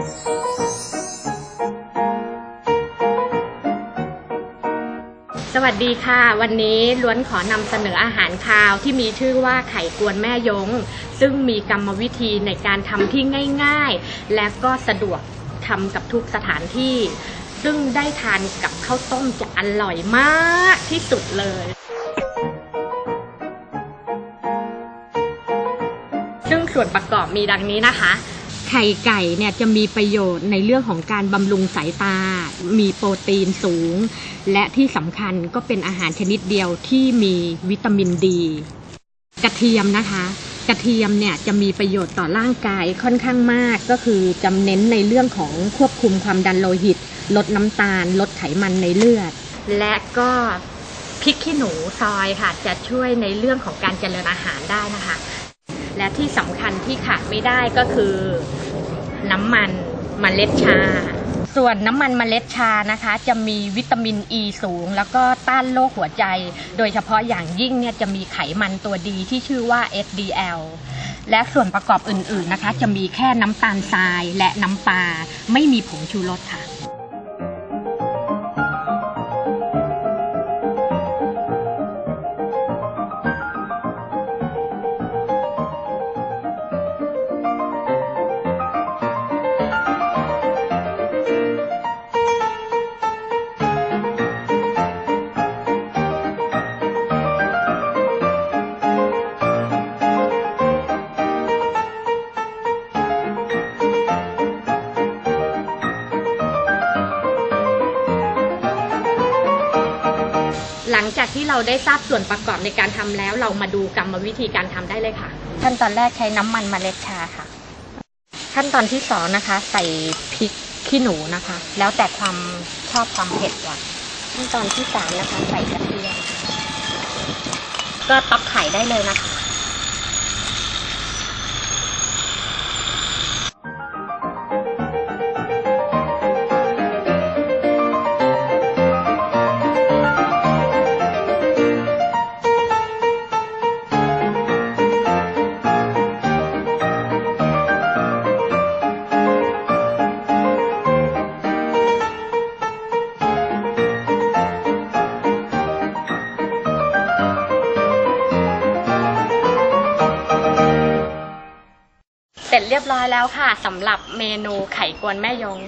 สวัสดีค่ะ วันนี้ล้วนขอนำเสนออาหารคาวที่มีชื่อว่าไข่กวนแม่ยง ซึ่งมีกรรมวิธีในการทำที่ง่าย ๆ และก็สะดวกทำกับทุกสถานที่ ซึ่งได้ทานกับข้าวต้มจะอร่อยมากที่สุดเลยซึ่งส่วนประกอบมีดังนี้นะคะ ไข่ไก่เนี่ยจะมีประโยชน์ในเรื่องของการบำรุงสายตา มีโปรตีนสูง และที่สำคัญก็เป็นอาหารชนิดเดียวที่มีวิตามินดี กระเทียมนะคะกระเทียมเนี่ยจะมีประโยชน์ต่อร่างกายค่อนข้างมาก ก็คือจำเน้นในเรื่องของควบคุมความดันโลหิต ลดน้ำตาล ลดไขมันในเลือด และก็พริกขี้หนูซอยค่ะจะช่วยในเรื่องของการเจริญอาหารได้นะคะ และที่สำคัญที่ขาดไม่ได้ก็คือ น้ำมันมเมล็ดชา ส่วนน้ำมันมเมล็ดชานะคะ จะมีวิตามินอ e ีสูง แล้วก็ต้านโรคหัวใจ โดยเฉพาะอย่างยิ่งเนี่ยจะมีไขมันตัวดีที่ชื่อว่า SDL และส่วนประกอบอื่นๆนะคะ จะมีแค่น้ำตาลทรายและน้ำปลาไม่มีผงชูรสค่ะ หลังจากที่เราได้ทราบส่วนประกอบในการทำแล้ว เรามาดูกรรมวิธีการทำได้เลยค่ะ ขั้นตอนแรกใช้น้ำมันมเมล็ดชาค่ะ ขั้นตอนที่สองนะคะ ใส่พริกขี้หนูนะคะ แล้วแต่ความชอบความเผ็ดว่ะขั้นตอนที่สามนะคะ ใส่กระเทียมก็ต๊อกไข่ได้เลยนะคะ เสร็จเรียบร้อยแล้วค่ะสำหรับเมนูไข่กวนแม่ยง